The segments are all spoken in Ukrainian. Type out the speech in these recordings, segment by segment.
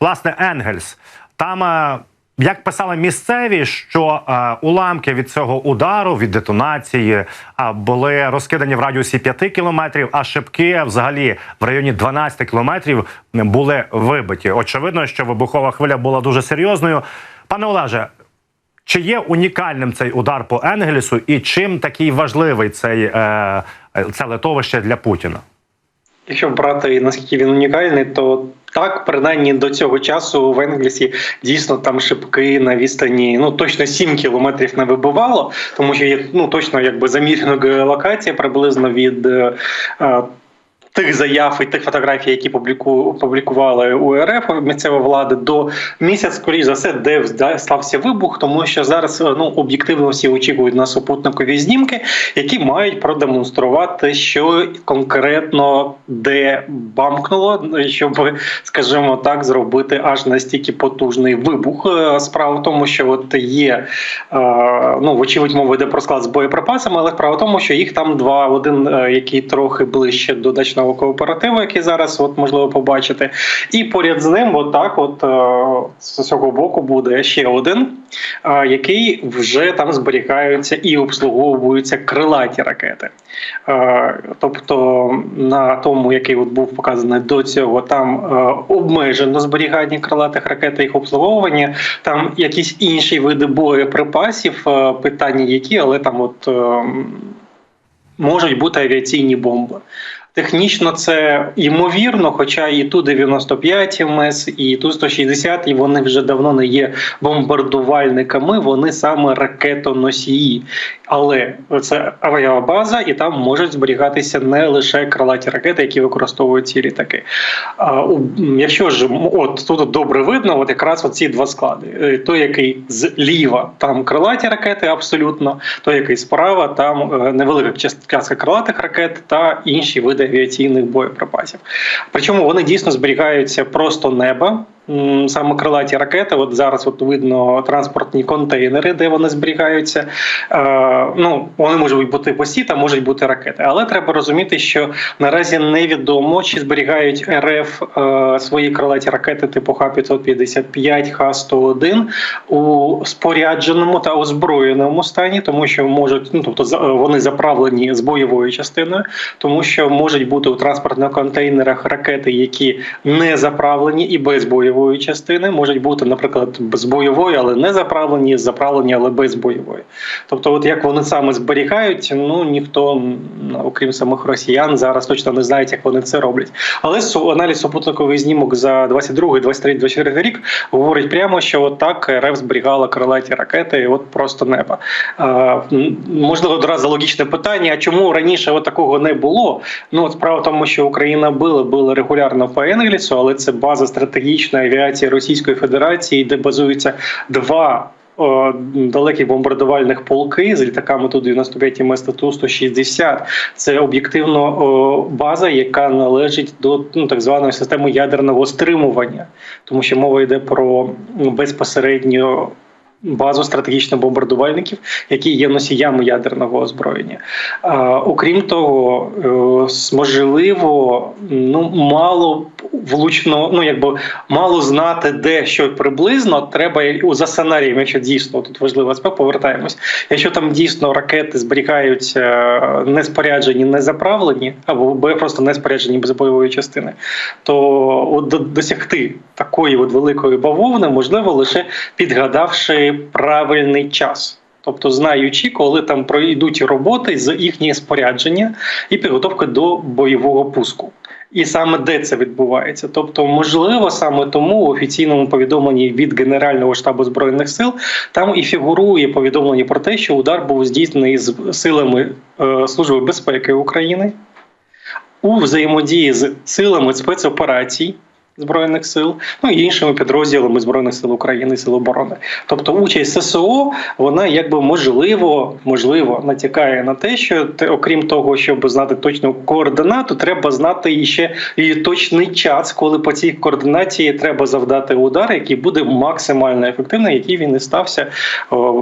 власне Енгельс. Там, е, як писали місцеві, що е, уламки від цього удару, від детонації, е, були розкидані в радіусі 5 кілометрів, а шибки взагалі в районі 12 кілометрів були вибиті. Очевидно, що вибухова хвиля була дуже серйозною. Пане Олеже, чи є унікальним цей удар по Енгельсу, і чим такий важливий цей е, це литовище для Путіна? Якщо брати наскільки він унікальний, то так, принаймні до цього часу в Енглісі дійсно там шибки на відстані ну точно 7 кілометрів не вибивало, тому що є ну точно якби замірена геолокація приблизно від. Тих заяв і тих фотографій, які публіку публікували у РФ місцева влада до місяць, скоріш за все, де стався вибух, тому що зараз ну об'єктивно всі очікують на супутникові знімки, які мають продемонструвати, що конкретно де бамкнуло, щоб, скажімо так, зробити аж настільки потужний вибух. Е, Справа в тому, що от є е, ну вочевидь мова йде про склад з боєприпасами, але справа в тому, що їх там два: один, е, який трохи ближче до дачного кооперативу, який зараз от можливо побачити, і поряд з ним, отак, от е, з цього боку буде ще один, е, який вже там зберігаються і обслуговуються крилаті ракети. Е, Тобто на тому, який от був показаний до цього, там обмежено зберігання крилатих ракет їх обслуговування. Там якісь інші види боєприпасів, питання які, але там от е, можуть бути авіаційні бомби. Технічно це ймовірно, хоча і ту 95 МС, і ту 160 і вони вже давно не є бомбардувальниками, вони саме ракетоносії. Але це авіабаза, і там можуть зберігатися не лише крилаті ракети, які використовують ці літаки. А у- якщо ж от тут добре видно, от якраз ці два склади: Е, той, який зліва, там крилаті ракети, абсолютно, той, який справа, там е, невелика частка крилатих ракет та інші види авіаційних боєприпасів. Причому вони дійсно зберігаються просто неба. Саме крилаті ракети, от зараз от видно транспортні контейнери, де вони зберігаються. Е, ну вони можуть бути посіта, можуть бути ракети. Але треба розуміти, що наразі невідомо, чи зберігають РФ е, свої крилаті ракети типу Х-555, Х-101 у спорядженому та озброєному стані, тому що можуть, ну тобто вони заправлені з бойовою частиною, тому що можуть бути у транспортних контейнерах ракети, які не заправлені і без бойової частини, можуть бути, наприклад, з бойової, але не заправлені, заправлені, але без бойової. Тобто, от як вони саме зберігають, ну ніхто, окрім самих росіян, зараз точно не знає, як вони це роблять. Але аналіз супутниковий знімок за 22, 23, 24 рік говорить прямо, що от так РФ зберігала крилаті ракети, і от просто неба. А, можливо, одразу логічне питання: а чому раніше такого не було? Ну от справа в тому, що Україна била била регулярно по Енглісу, але це база стратегічної авіації Російської Федерації, де базуються два. о, Далеких бомбардувальних полки з літаками ту 95 МС та ту 160 Це об'єктивно база, яка належить до ну, так званої системи ядерного стримування, тому що мова йде про безпосередньо базу стратегічних бомбардувальників, які є носіями ядерного озброєння. А, окрім того, е, можливо, ну мало влучно, ну якби мало знати, де що приблизно. Треба за сценарієм, якщо дійсно тут важливий аспект, повертаємось. Якщо там дійсно ракети зберігаються не споряджені, не заправлені, або просто не споряджені без бойової частини, то от до- досягти такої от великої бавовни можливо лише підгадавши правильний час. Тобто знаючи, коли там пройдуть роботи з їхнього спорядження і підготовки до бойового пуску. І саме де це відбувається. Тобто, можливо, саме тому у офіційному повідомленні від Генерального штабу збройних сил там і фігурує повідомлення про те, що удар був здійснений з силами е, Служби безпеки України у взаємодії з силами спецоперацій. Збройних сил, ну і іншими підрозділами збройних сил України, сил оборони. Тобто, участь ССО, вона якби можливо, можливо натякає на те, що окрім того, щоб знати точну координату, треба знати і ще і точний час, коли по цій координації треба завдати удар, який буде максимально ефективний, який він і стався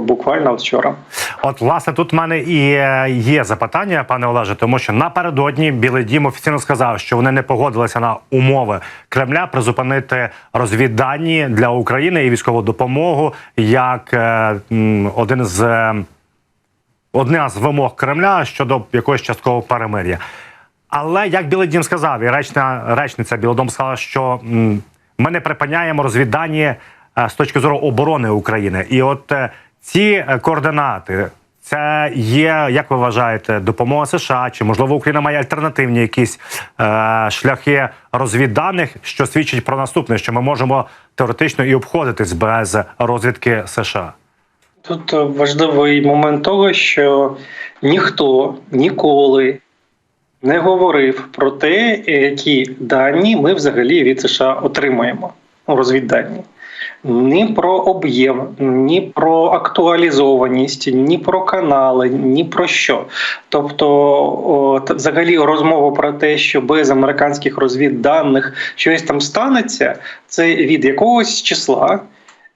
буквально вчора. От, власне, тут в мене і е, є запитання, пане Олеже, тому що напередодні Білий Дім офіційно сказав, що вони не погодилися на умови Кремля Призупинити розвіддані для України і військову допомогу як е, один з е, одна з вимог Кремля щодо якогось часткового перемир'я. Але як Білий Дім сказав, і речна речниця Білодом сказала, що ми не припиняємо розвіддані е, з точки зору оборони України. І от ці координати. Це є, як ви вважаєте, допомога США чи можливо Україна має альтернативні якісь е, шляхи розвідданих, що свідчить про наступне, що ми можемо теоретично і обходитись без розвідки США. Тут важливий момент того, що ніхто ніколи не говорив про те, які дані ми взагалі від США отримаємо. Ну, розвіддані. Ні про об'єм, ні про актуалізованість, ні про канали, ні про що. Тобто, взагалі, розмова про те, що без американських розвідданих щось там станеться, це від якогось числа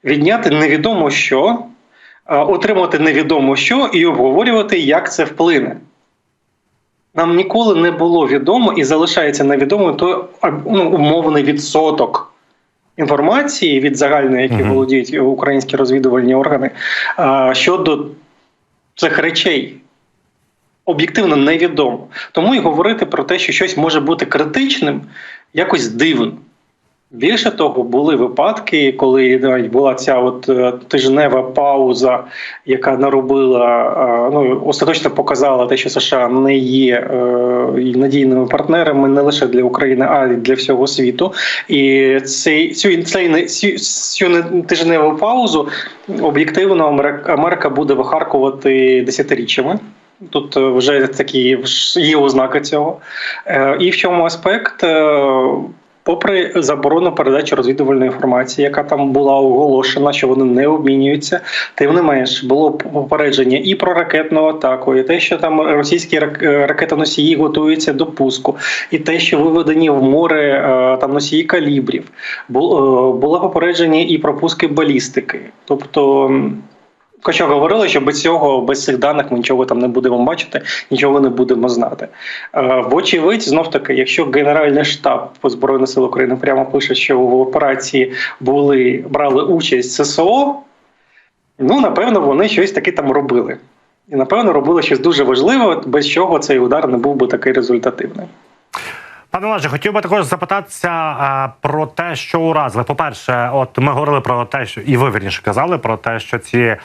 відняти невідомо що, отримати невідомо що і обговорювати, як це вплине. Нам ніколи не було відомо і залишається невідомим той ну, умовний відсоток інформації від загальної, які Мгм. володіють українські розвідувальні органи, щодо цих речей. Об'єктивно невідомо. Тому і говорити про те, що щось може бути критичним, якось дивно. Більше того, були випадки, коли навіть була ця от е, тижнева пауза, яка наробила, е, ну остаточно показала те, що США не є е, надійними партнерами не лише для України, а й для всього світу. І цей цю цей цю, цю не- тижневу паузу об'єктивно Америка, буде вихаркувати десятиріччями. Тут вже такі є ознаки цього. І в чому аспект? Попри заборону передачі розвідувальної інформації, яка там була оголошена, що вони не обмінюються, тим не менш було попередження і про ракетну атаку, і те, що там російські е, ракетоносії готуються до пуску, і те, що виведені в море е, там носії калібрів, е, було попередження і про пуски балістики. Тобто. Хоча говорили, що без цього, без цих даних ми нічого там не будемо бачити, нічого не будемо знати. Е, Вочевидь, знов таки, якщо Генеральний штаб Збройних сил України прямо пише, що в операції були брали участь ССО, ну напевно, вони щось таке там робили. І напевно робили щось дуже важливе, без чого цей удар не був би такий результативний. Пане Олеже, хотів би також запитатися а, про те, що уразили. По-перше, от ми говорили про те, що і ви вірніше казали про те, що ці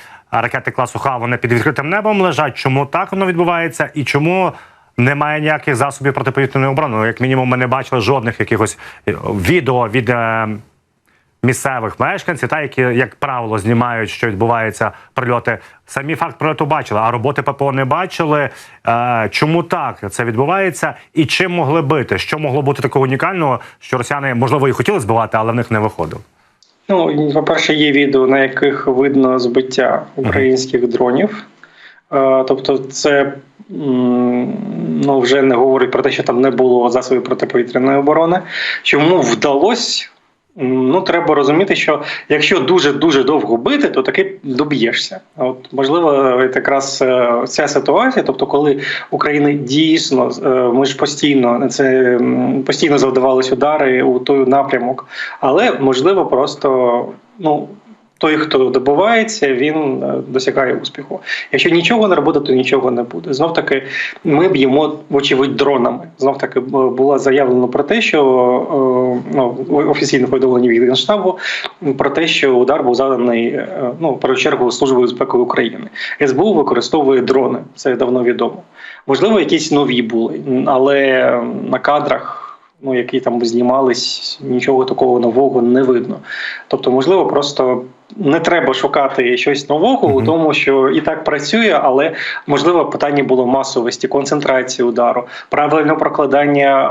ракети класу Х вони під відкритим небом лежать. Чому так воно відбувається, і чому немає ніяких засобів протиповітряної оборони? Ну, як мінімум, ми не бачили жодних якихось е, відео від. е, Місцевих мешканців, та які як правило знімають, що відбувається прильоти. Самі факт прильоту бачили, а роботи ППО не бачили. Е, чому так це відбувається, і чим могли бити? Що могло бути такого унікального, що росіяни можливо і хотіли збивати, але в них не виходило? Ну, по-перше, є відео, на яких видно збиття українських дронів. Е, Тобто, це ну, вже не говорить про те, що там не було засобів протиповітряної оборони. Чому вдалося? Ну, треба розуміти, що якщо дуже дуже довго бити, то таки доб'єшся. От можливо, якраз е, ця ситуація, тобто, коли Україна дійсно е, ми ж постійно це постійно завдавались удари у той напрямок, але можливо, просто ну. Той, хто добувається, він е, досягає успіху. Якщо нічого не робити, то нічого не буде. Знов таки, ми б'ємо, вочевидь, дронами. Знов таки було заявлено про те, що е, ну, офіційне повідомлення від Генштабу про те, що удар був заданий е, ну, першу чергу Службою безпеки України. СБУ використовує дрони, це давно відомо. Можливо, якісь нові були, але на кадрах. Ну, які там знімались, нічого такого нового не видно. Тобто, можливо, просто не треба шукати щось нового у тому, що і так працює, але можливо питання було масовості, концентрації удару, правильне прокладання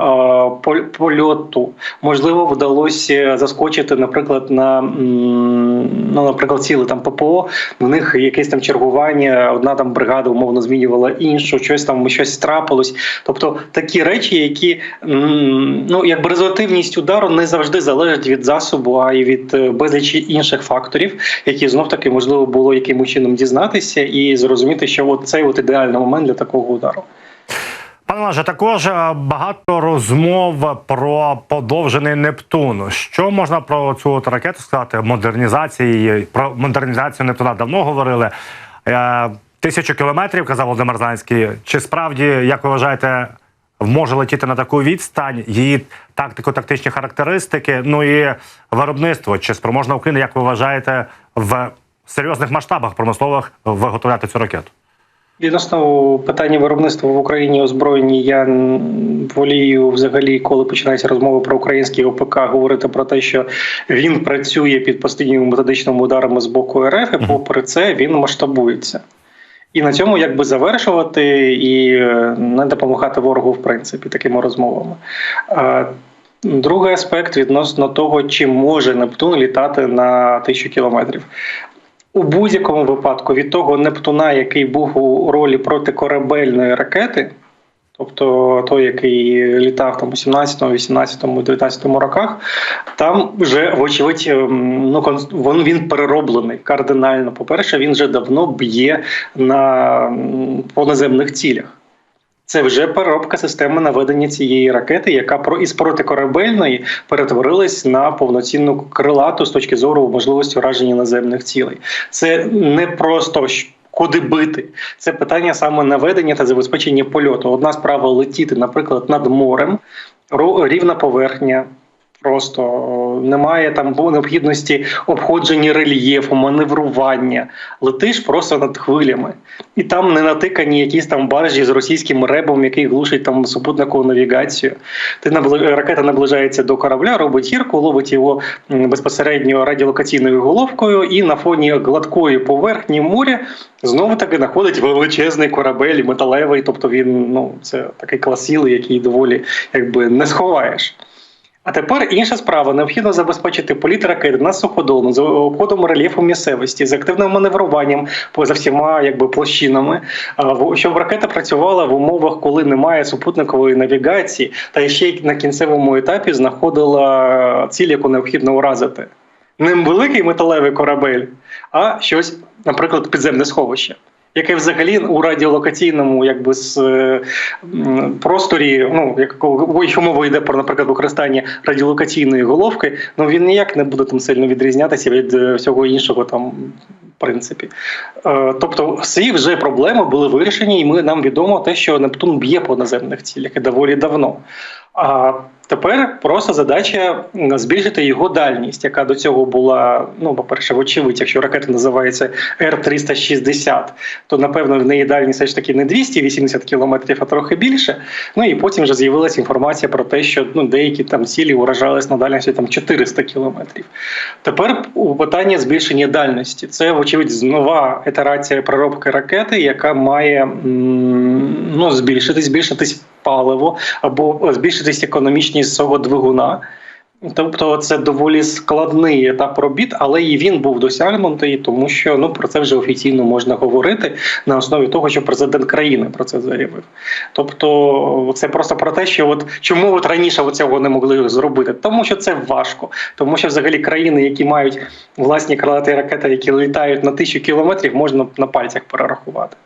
е, польоту. Можливо, вдалося заскочити, наприклад, на ну, наприклад, ціле там ППО. В них якесь там чергування, одна там бригада умовно змінювала іншу, щось там щось трапилось. Тобто такі речі, які ну якби результативність удару не завжди залежить від засобу, а й від е, безлічі інших факторів, які знов таки можливо було якимось чином дізнатися і зрозуміти, що от цей от ідеальний момент для такого удару. Пане Лаже, також е, багато розмов про подовжений Нептун. Що можна про цю от ракету сказати? Модернізації про модернізацію Нептуна давно говорили. Е, Тисячу кілометрів казав Володимир Зеленський. Чи справді, як ви вважаєте, може летіти на таку відстань? Її тактико-тактичні характеристики? Ну і виробництво чи спроможна Україна, як ви вважаєте, в серйозних масштабах промислових виготовляти цю ракету? Відносно питання виробництва в Україні озброєнні, я волію взагалі, коли починаються розмови про український ОПК, говорити про те, що він працює під постійними методичними ударами з боку РФ, і попри це він масштабується. І на цьому якби завершувати і е, не допомагати ворогу, в принципі, такими розмовами. Другий аспект відносно того, чи може Нептун літати на тисячу кілометрів. У будь-якому випадку від того Нептуна, який був у ролі протикорабельної ракети, тобто той, який літав там у 17, 18, 19 роках, там вже, вочевидь, ем, ну, він, він перероблений кардинально. По-перше, він вже давно б'є на по наземних цілях. Це вже переробка системи наведення цієї ракети, яка про із протикорабельної перетворилась на повноцінну крилату з точки зору можливості ураження наземних цілей. Це не просто куди бити. Це питання саме наведення та забезпечення польоту. Одна справа летіти, наприклад, над морем, рівна поверхня. Просто немає там необхідності обходження рельєфу, маневрування. Летиш просто над хвилями, і там не натикані якісь там баржі з російським ребом, який глушить там супутникову навігацію. Ти набли- ракета наближається до корабля, робить гірку, ловить його безпосередньо радіолокаційною головкою, і на фоні гладкої поверхні моря знову таки знаходить величезний корабель металевий. Тобто він ну це такий клас сіли, який доволі якби не сховаєш. А тепер інша справа: необхідно забезпечити політ ракет на суходолу з обходом рельєфу місцевості, з активним маневруванням по за всіма якби площинами, щоб ракета працювала в умовах, коли немає супутникової навігації, та ще й на кінцевому етапі знаходила ціль, яку необхідно уразити. Не великий металевий корабель, а щось, наприклад, підземне сховище. Яке взагалі у радіолокаційному якби з е, просторі, ну якщо мова йде про, наприклад, використання радіолокаційної головки, ну він ніяк не буде там сильно відрізнятися від е, всього іншого там. Принципі, Е, тобто всі вже проблеми були вирішені, і ми нам відомо те, що Нептун б'є по наземних цілях і доволі давно. А тепер просто задача збільшити його дальність, яка до цього була, ну, по-перше, вочевидь, якщо ракета називається Р-360, то напевно в неї дальність все ж таки не 280 кілометрів, а трохи більше. Ну і потім вже з'явилася інформація про те, що ну, деякі там цілі уражались на дальності там 400 кілометрів. Тепер у питання збільшення дальності. Це, вочевидь, нова ітерація проробки ракети, яка має м, ну, збільшитись, збільшитись паливо або збільшитись економічність свого двигуна. Тобто це доволі складний етап робіт, але і він був досягнутий, тому що ну про це вже офіційно можна говорити на основі того, що президент країни про це заявив. Тобто, це просто про те, що от чому от раніше цього не могли зробити, тому що це важко, тому що взагалі країни, які мають власні крилаті ракети, які літають на тисячу кілометрів, можна на пальцях перерахувати.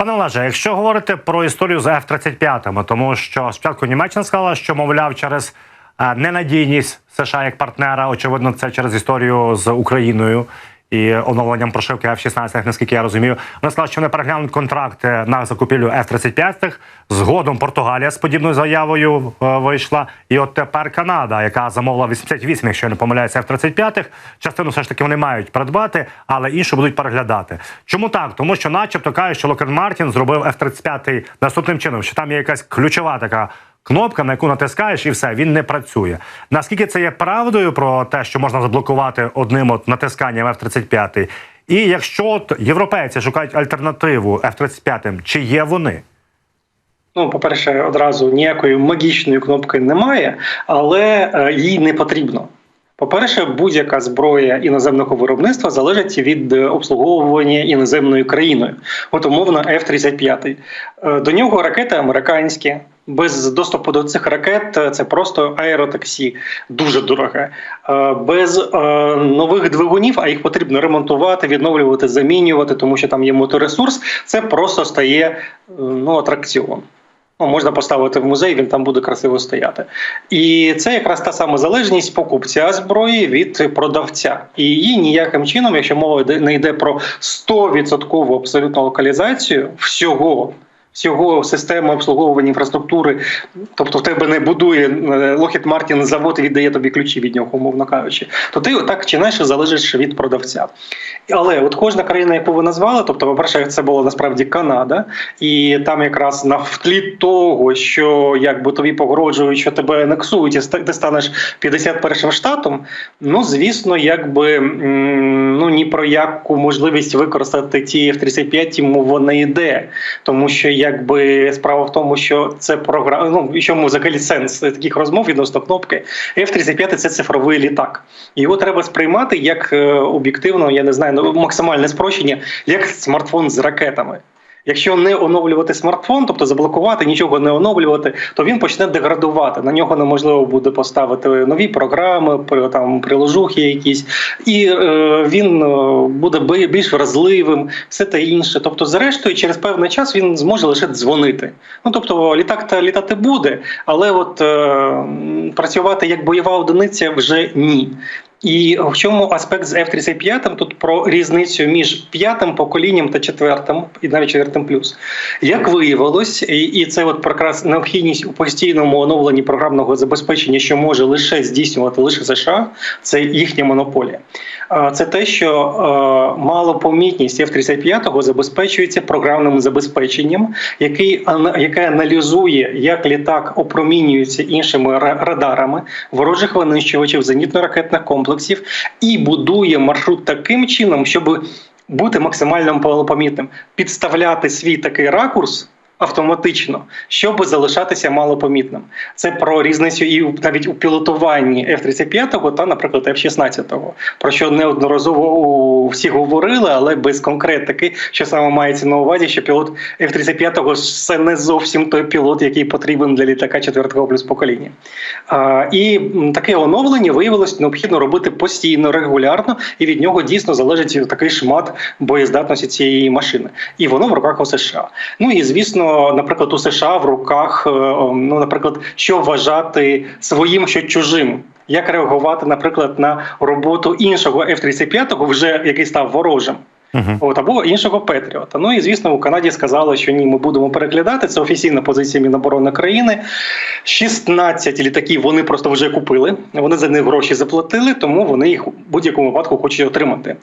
Пане Олеже, якщо говорити про історію з F-35, тому що спочатку Німеччина сказала, що мовляв через е, ненадійність США як партнера, очевидно, це через історію з Україною і оновленням прошивки F-16, наскільки я розумію. Вони сказали, що вони переглянуть контракти на закупівлю F-35. Згодом Португалія з подібною заявою е, вийшла. І от тепер Канада, яка замовила 88, якщо я не помиляюся, F-35. Частину все ж таки вони мають придбати, але іншу будуть переглядати. Чому так? Тому що, начебто, кажуть, що Локер Мартін зробив F-35 наступним чином, що там є якась ключова така. Кнопка, на яку натискаєш, і все, він не працює. Наскільки це є правдою про те, що можна заблокувати одним от натисканням F-35? І якщо от європейці шукають альтернативу F-35, чи є вони? Ну, по-перше, одразу ніякої магічної кнопки немає, але е, їй не потрібно. По-перше, будь-яка зброя іноземного виробництва залежить від е, обслуговування іноземною країною. От умовно F-35. Е, До нього ракети американські. Без доступу до цих ракет е, це просто аеротаксі, дуже дороге. Е, Без е, нових двигунів, а їх потрібно ремонтувати, відновлювати, замінювати, тому що там є моторесурс. Це просто стає ну, атракціон. Ну, можна поставити в музей, він там буде красиво стояти. І це якраз та сама залежність покупця зброї від продавця. І її ніяким чином, якщо мова не йде про 100% абсолютну локалізацію всього. Всього системи обслуговування інфраструктури, тобто в тебе не будує е, Lockheed Martin завод і віддає тобі ключі від нього, умовно кажучи, то ти так чи інакше залежиш від продавця. Але от кожна країна, яку ви назвали, тобто, по-перше, це було насправді Канада, і там якраз на втлі того, що якби тобі погрожують, що тебе анексують, і ти станеш 51-м штатом. Ну звісно, якби ну ні про яку можливість використати ті F-35 мова не йде, тому що якби справа в тому, що це програма. Ну і чому взагалі сенс таких розмов відносно кнопки F-35 – це цифровий літак. Його треба сприймати як е, об'єктивно, я не знаю, ну, максимальне спрощення, як смартфон з ракетами. Якщо не оновлювати смартфон, тобто заблокувати, нічого не оновлювати, то він почне деградувати. На нього неможливо буде поставити нові програми, там приложухи якісь, і е, він е, буде більш вразливим, все те інше. Тобто, зрештою, через певний час він зможе лише дзвонити. Ну тобто, літак та літати буде, але от е, працювати як бойова одиниця вже ні. І в чому аспект з F-35 тут про різницю між п'ятим поколінням та четвертим, і навіть четвертим плюс. Як виявилось, і, це от якраз необхідність у постійному оновленні програмного забезпечення, що може лише здійснювати лише США, це їхня монополія. Це те, що е, малопомітність F-35 забезпечується програмним забезпеченням, який яке аналізує, як літак опромінюється іншими радарами ворожих винищувачів, зенітно-ракетних комплексів, і будує маршрут таким чином, щоб бути максимально помітним, підставляти свій такий ракурс. Автоматично, щоб залишатися малопомітним, це про різницю і навіть у пілотуванні F-35 та, наприклад, F-16, про що неодноразово всі говорили, але без конкретики, що саме мається на увазі, що пілот F-35 це не зовсім той пілот, який потрібен для літака четвертого плюс покоління. А, і таке оновлення виявилось необхідно робити постійно, регулярно, і від нього дійсно залежить такий шмат боєздатності цієї машини. І воно в руках у США. Ну і звісно, наприклад, у США в руках, е, ну, наприклад, що вважати своїм, що чужим. Як реагувати, наприклад, на роботу іншого F-35, вже який став ворожим. Мгм. От або іншого Петріота. Ну і звісно, у Канаді сказали, що ні, ми будемо переглядати. Це офіційна позиція Міноборони країни. 16 літаків вони просто вже купили. Вони за них гроші заплатили, тому вони їх у будь-якому випадку хочуть отримати.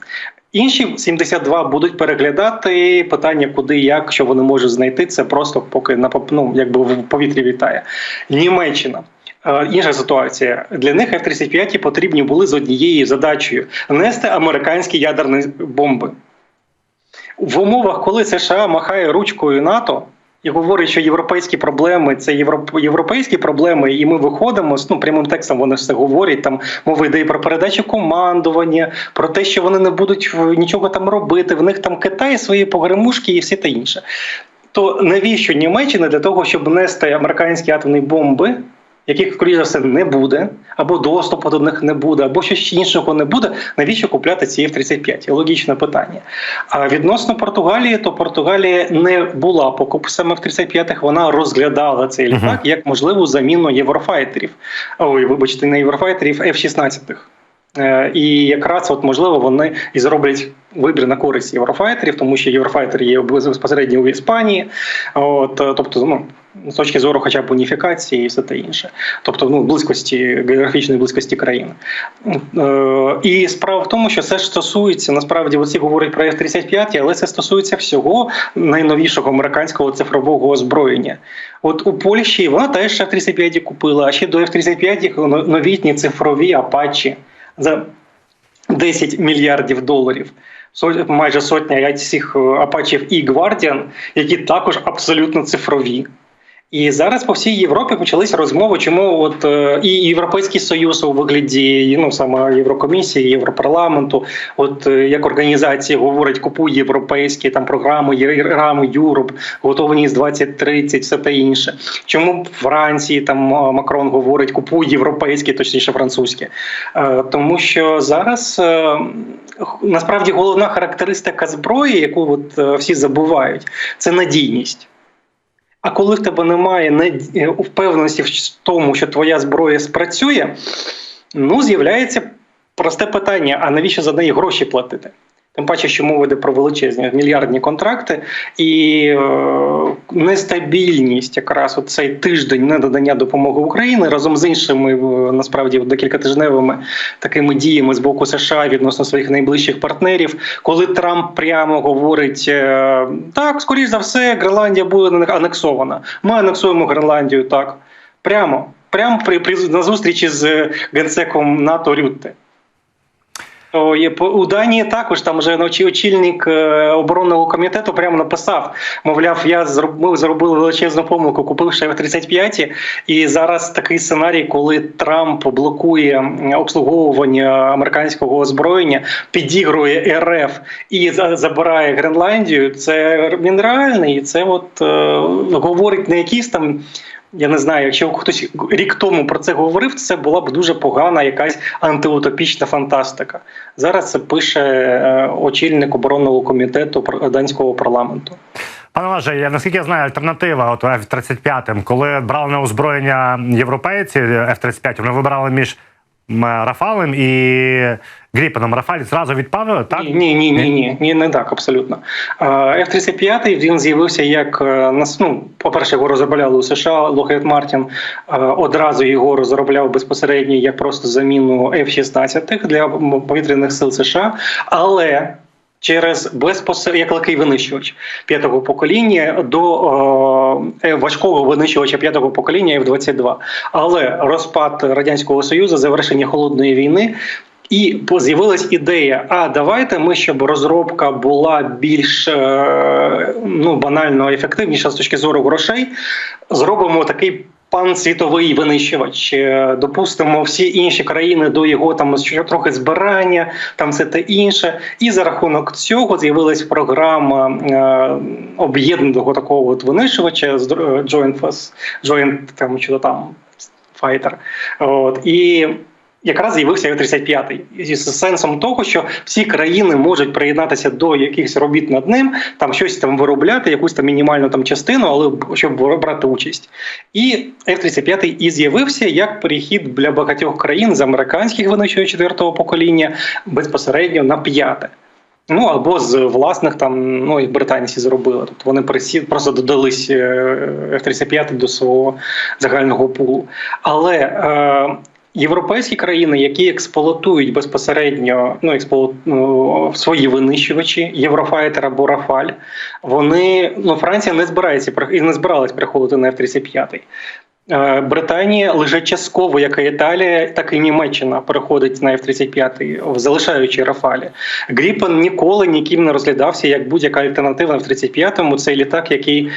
Інші 72 будуть переглядати питання, куди, як, що вони можуть знайти. Це просто поки на ну, якби в повітрі вітає. Німеччина. Е, Інша ситуація для них F-35 потрібні були з однією задачею нести американські ядерні бомби в умовах, коли США махає ручкою НАТО. І говорить, що європейські проблеми це європ... європейські проблеми, і ми виходимо з ну прямим текстом. Вони все говорять. Там мова йде і про передачу командування, про те, що вони не будуть нічого там робити. В них там Китай свої погремушки і все те інше. То навіщо Німеччина для того, щоб нести американські атомні бомби, яких, скоріше за все, не буде, або доступу до них не буде, або щось іншого не буде, навіщо купляти ці F-35? Логічне питання. А відносно Португалії, то Португалія не була покупцем F-35, вона розглядала цей літак як можливу заміну єврофайтерів. Ой, вибачте, не єврофайтерів, F-16. Е, І якраз от можливо вони і зроблять вибір на користь єврофайтерів, тому що єврофайтер є безпосередньо в Іспанії. От, е, тобто, ну з точки зору, хоча б уніфікації і все те інше, тобто ну близькості географічної близькості країн. Е, І справа в тому, що це ж стосується насправді, оці говорять про F-35, але це стосується всього найновішого американського цифрового озброєння. От у Польщі вона теж F-35 купила, а ще до F-35 новітні цифрові апачі за 10 мільярдів доларів. Майже сотня цих е, апачів і Guardian, які також абсолютно цифрові. І зараз по всій Європі почалися розмови, чому от е, і Європейський Союз у вигляді ну саме Єврокомісії, Європарламенту, от е, як організації говорять, купуй європейські там програми, рами Юроп, готовність 2030, все те інше. Чому Франції там Макрон говорить, купуй європейське, точніше французьке, Е, тому що зараз. Насправді головна характеристика зброї, яку от всі забувають, це надійність. А коли в тебе немає не- впевненості в тому, що твоя зброя спрацює, ну з'являється просте питання: а навіщо за неї гроші платити? Тим паче, що мова йде про величезні мільярдні контракти і е, нестабільність, якраз от цей тиждень недодання допомоги Україні разом з іншими е, насправді декілька тижневими такими діями з боку США відносно своїх найближчих партнерів, коли Трамп прямо говорить: е, так, скоріш за все, Гренландія буде анексована. Ми анексуємо Гренландію так. Прямо, прямо при, при на зустрічі з генсеком НАТО Рютте. Є у Данії також там вже очі- очільник е, оборонного комітету прямо написав: мовляв, я зроб, ми зробили величезну помилку, купивши F-35, і зараз такий сценарій, коли Трамп блокує обслуговування американського озброєння, підігрує РФ і за- забирає Гренландію. Це він реальний, і це от е, говорить не якісь там. Я не знаю, якщо хтось рік тому про це говорив, це була б дуже погана якась антиутопічна фантастика. Зараз це пише е, очільник оборонного комітету данського парламенту. Пане Олеже, я наскільки я знаю, альтернатива от F-35, коли брали на озброєння європейці F-35, вони вибирали між Рафалем і Гріпеном. Рафаль зразу відправили, так? Ні, ні, ні, ні, ні, не так, абсолютно. Е, F-35 він з'явився як е. Ну, по-перше, його розробляли у США. Lockheed Martin е, одразу його розробляв безпосередньо як просто заміну F-16 для повітряних сил США, але. Через безпосередньо як лакий винищувач п'ятого покоління до е, важкого винищувача п'ятого покоління F-22. Але розпад радянського союзу, завершення холодної війни і з'явилась ідея: а давайте ми, щоб розробка була більш е, ну банально ефективніша з точки зору грошей, зробимо такий. Пансвітовий винищувач, Е, допустимо всі інші країни до його там трохи збирання, там все те інше. І за рахунок цього з'явилась програма е, об'єднаного такого от винищувача з Joint Joint там що там Fighter. От і якраз з'явився F-35. І з сенсом того, що всі країни можуть приєднатися до якихось робіт над ним, там щось там виробляти, якусь там мінімальну там частину, але щоб брати участь. І F-35 і з'явився як перехід для багатьох країн з американських винищувачів четвертого покоління безпосередньо на п'яте. Ну або з власних там, ну і британці зробили. Тобто вони присі- просто додались е, F-35 до свого загального пулу. Але е, європейські країни, які експлуатують безпосередньо ну, експлуат... ну, свої винищувачі, Єврофайтер або Рафаль, вони ну Франція не збирається і не збиралась приходити на F-35. Е, Британія лише частково, як і Італія, так і Німеччина переходить на F-35, залишаючи Рафалі. Гріпен ніколи ніким не розглядався як будь-яка альтернатива на F-35. Це літак, який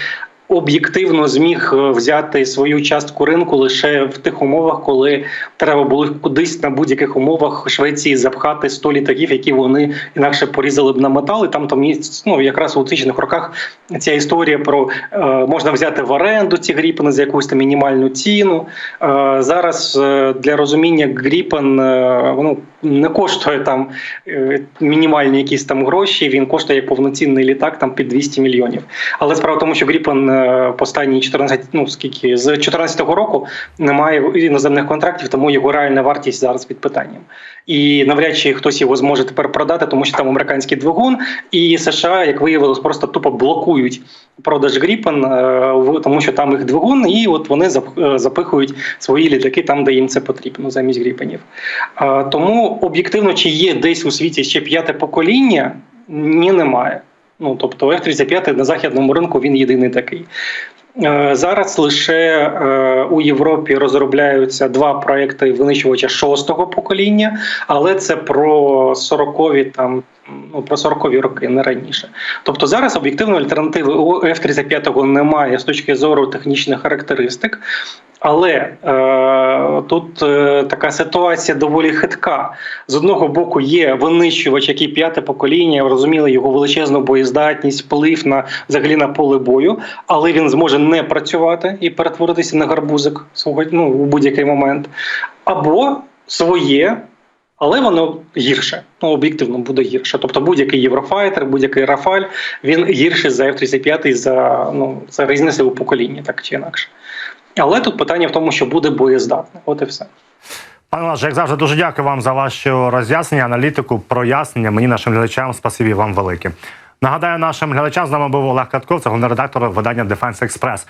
об'єктивно зміг е, взяти свою частку ринку лише в тих умовах, коли треба було кудись на будь-яких умовах Швеції запхати 100 літаків, які вони інакше порізали б на метал. І там там є, ну, якраз у 2000 роках ця історія про е, можна взяти в оренду ці гріпени за якусь там мінімальну ціну. Е, зараз для розуміння гріпен е, ну, не коштує там е, мінімальні якісь там гроші. Він коштує як повноцінний літак там під 200 мільйонів. Але справа в тому, що Гріпен е, останні 14, ну скільки з 2014 року немає іноземних контрактів, тому його реальна вартість зараз під питанням. І навряд чи хтось його зможе тепер продати, тому що там американський двигун, і США, як виявилось, просто тупо блокують продаж Гріпен, е, тому що там їх двигун, і от вони запихують свої літаки там, де їм це потрібно, замість Гріпенів. Е, Об'єктивно, чи є десь у світі ще п'яте покоління, ні, немає. Ну тобто F-35 на західному ринку він єдиний такий. Е, Зараз лише е, у Європі розробляються два проекти винищувача шостого покоління, але це про 40-ві там. Ну, про 40-ві роки, не раніше. Тобто зараз об'єктивно альтернативи у F-35 немає з точки зору технічних характеристик. Але е, тут е, така ситуація доволі хитка. З одного боку, є винищувач, який п'яте покоління, розуміли його величезну боєздатність, вплив на взагалі на поле бою, але він зможе не працювати і перетворитися на гарбузик свого ну, у будь-який момент. Або своє. Але воно гірше, ну об'єктивно буде гірше. Тобто будь-який Єврофайтер, будь-який Рафаль, він гірший за F-35 за ну це різниця у поколінні, так чи інакше. Але тут питання в тому, що буде боєздатне. От і все. Пане Лаже, як завжди, дуже дякую вам за ваші роз'яснення, аналітику, прояснення. Мені нашим глядачам спасибі вам велике. Нагадаю, нашим глядачам з нами був Олег Катков, це головний редактор видання Defense Express.